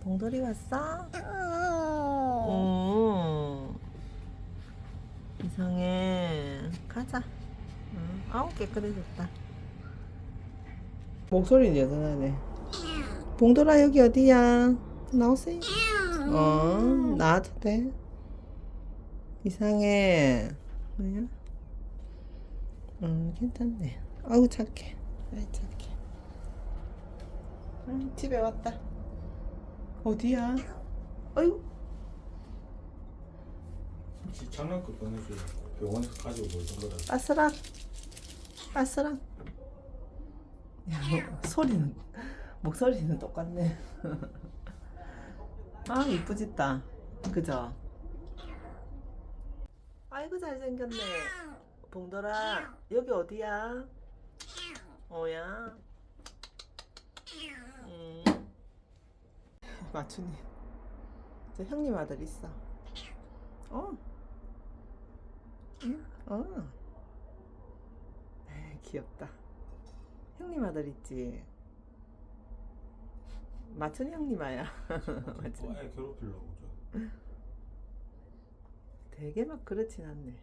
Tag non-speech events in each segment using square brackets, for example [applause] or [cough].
봉돌이 왔어? 오. 이상해. 가자. 응. 아우 깨끗해졌다. 목소리는 여전하네. 봉돌아 여기 어디야? 나오세요. 어 나와도 돼. 이상해. 뭐야? 음 괜찮네. 아우 착해. 아이 착해. 음, 집에 왔다. 어디야? 어이구. 혹시 장난감 꺼내줘 병원에서 가지고 놀던 거라 빠스락. 빠스락. 야, 뭐, 소리는 목소리는 똑같네. [laughs] 아 이쁘짓다. 그죠? 아이고 잘생겼네. 봉돌아 여기 어디야? 어야. 음. 마추님. 저 형님 아들 있어. 어. 응? 어. 에이, 귀엽다. 형님 아들 있지. 마춘 형님 아야. 마춘. 애 괴롭히려고 저 되게 막 그렇진 않네.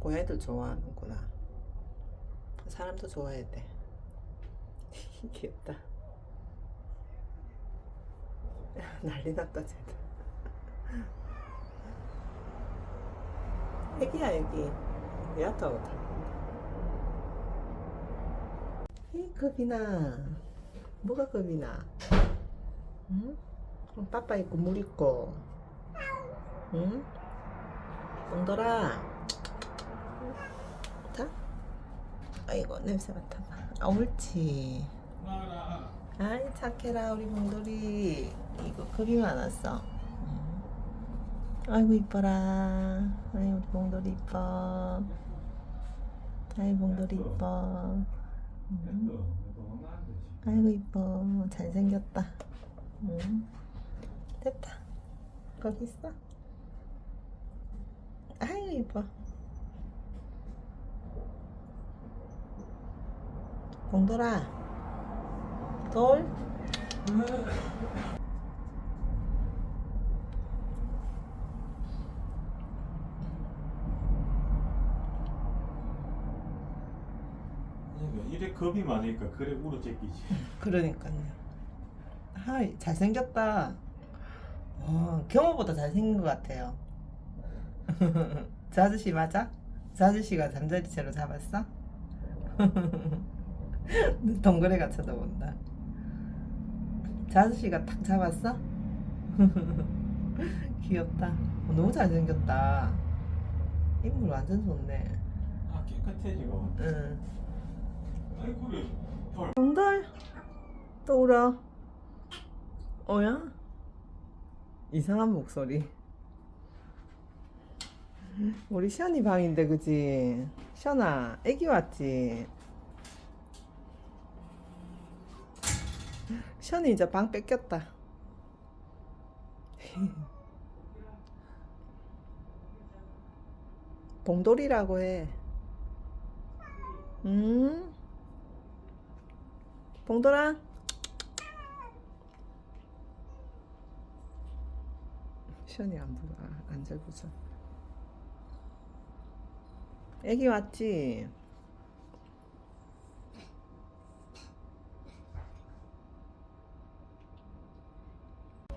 고양이들 좋아하는구나. 사람도 좋아해야 돼. [laughs] 귀엽다. [laughs] 난리 났다 쟤들. 애기야 애기. 야타고 다. 이 겁이나. 뭐가 겁이나? 응? 그럼 빠빠 있고 물 있고. 응? 엉돌아. 자. 아이고 냄새 맡아봐. 아 옳지. 아이 착해라 우리 봉돌이. 이거 겁이 많았어. 응. 아이고 이뻐라. 아이 우리 봉돌이 이뻐. 아이 봉돌이 이뻐. 응. 아이고 이뻐. 잘생겼다. 응. 됐다. 거기 있어. 아이고 이뻐. 봉돌아. 돌. 그러니까 이래 겁이 많으니까 그래 울어 제끼지 그러니까요. 하이 잘생겼다. 어, 경호보다 잘생긴 것 같아요. [laughs] 저 아저씨 맞아? 저 아저씨가 잠자리채로 잡았어? [laughs] 동그래가 쳐다본다. 저 아저씨가 탁 잡았어? [laughs] 귀엽다. 어, 너무 잘생겼다. 인물 완전 좋네. 아 깨끗해지고 응. 아이 그래 헐 정달 또 울어. 어야? 이상한 목소리. 우리 시연이 방인데 그지? 시연아, 애기 왔지? 시연이 이제 방 뺏겼다. [laughs] 봉돌이라고 해. 음. 봉돌아. 시연이 안 보여. 아, 안잘 보자. 애기 왔지?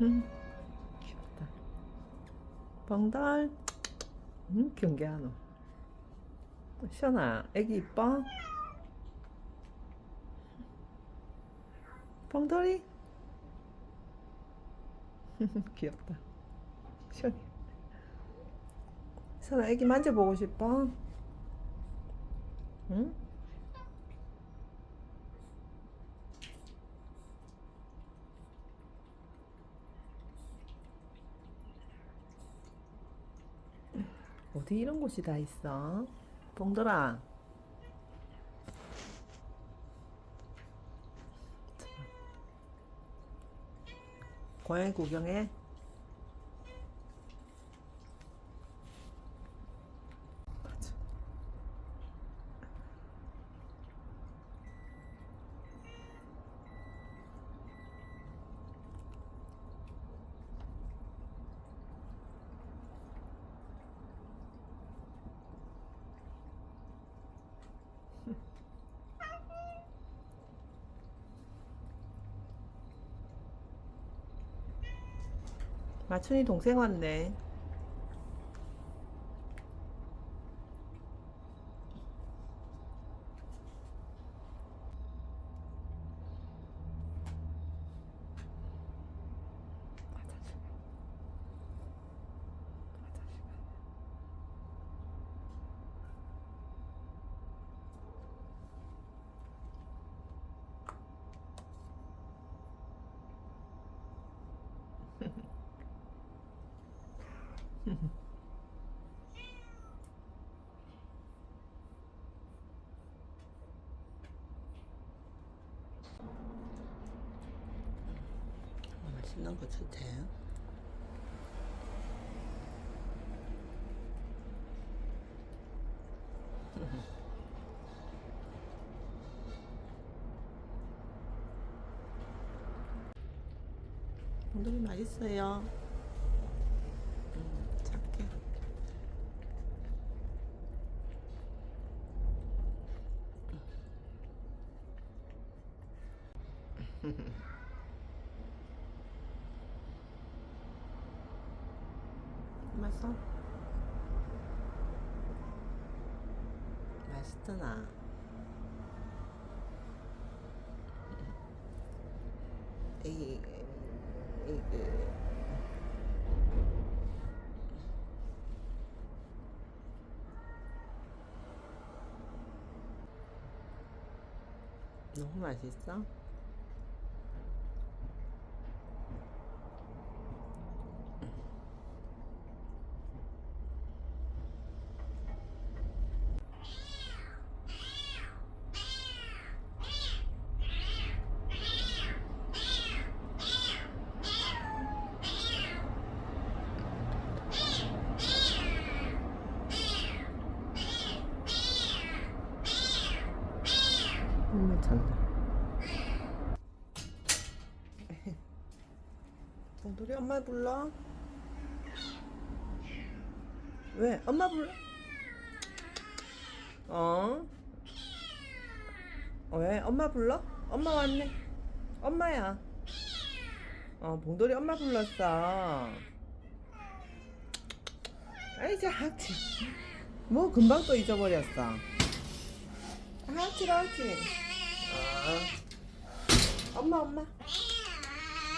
음, 귀엽다. 봉돌. 음, 경계하노. 시연아, 애기 이뻐? 봉돌이? [laughs] 귀엽다. 시원해. 선아, 애기 만져보고 싶어? 응? 어디 이런 곳이 다 있어? 봉돌아. 고양이 구경해. 마춘이 동생 왔네. 맛있는 거 주세요. 오늘이 [laughs] 맛있어요. 음, 작게. 맛있어? 맛있더나. 이, 이, 그. 너무 맛있어? 너무 찬다. 봉돌이 엄마 불러? 왜? 엄마 불러? 어? 어, 왜? 엄마 불러? 엄마 왔네. 엄마야. 어, 봉돌이 엄마 불렀어. 아이, 자, 학지. 뭐, 금방 또 잊어버렸어. 하지, 하지. 어. 엄마, 엄마.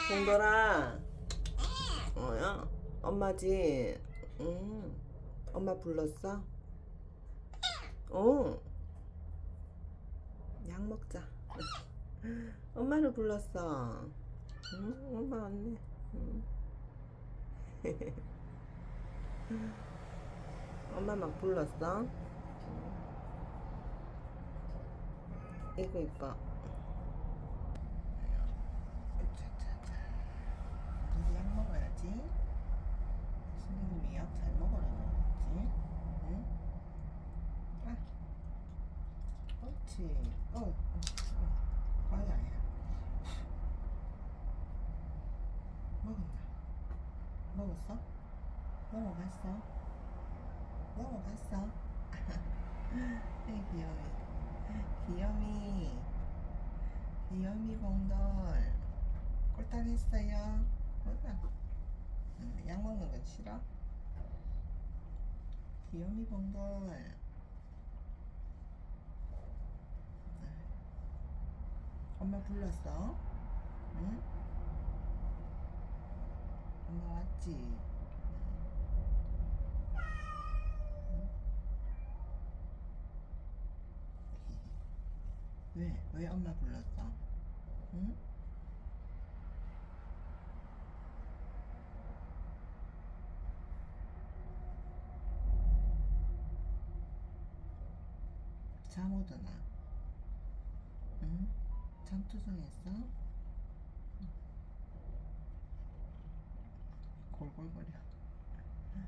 봉돌아. 어야? 엄마지? 응. 엄마 불렀어? 어. 약 먹자. [laughs] 엄마를 불렀어. 응, 엄마 왔네. 응. [laughs] 엄마 막 불렀어? 이거 이뻐. 우리 약 먹어야지. 선생님이 약 잘 먹으라고 그랬지. 응? 아. 그렇지. 어, 어, 어. 과야, 야. 먹었나? 먹었어? 넘어갔어? 넘어갔어? [laughs] 에이, 귀여워. 귀염이 귀염이 봉돌 꼴딱 했어요 꼴딱 응, 약 먹는 건 싫어? 귀염이 봉돌 엄마 불렀어? 응? 엄마 왔지? 왜? 왜 엄마 불렀어? 응? 잠 오더나? 응? 잠 투정했어? 응. 골골거려 자.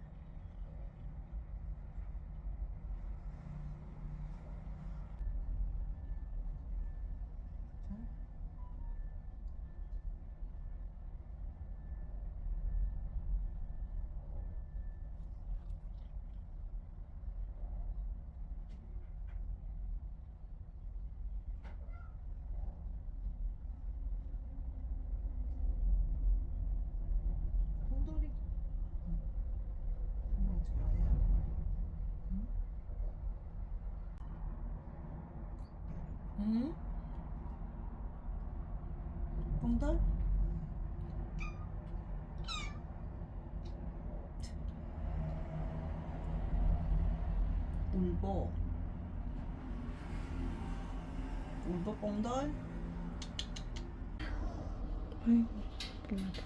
봉돌이 응? 뽕돌? 울보 울보 뽕돌? 아이고, 불나다.